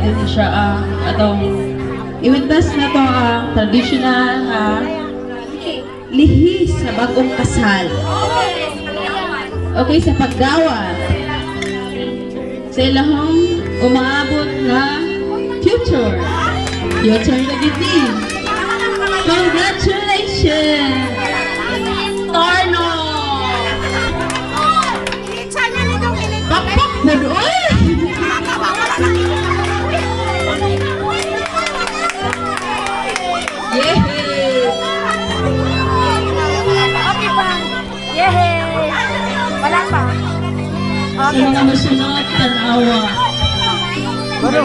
din siya ang atong iwintas na to ang traditional ah, lihis sa bagong kasal. Okay, sa paggawat. Sa ilahong umaabot na future. Future na giti. Wala pa. Okay. Sa mga susunod, tanawa. Ano?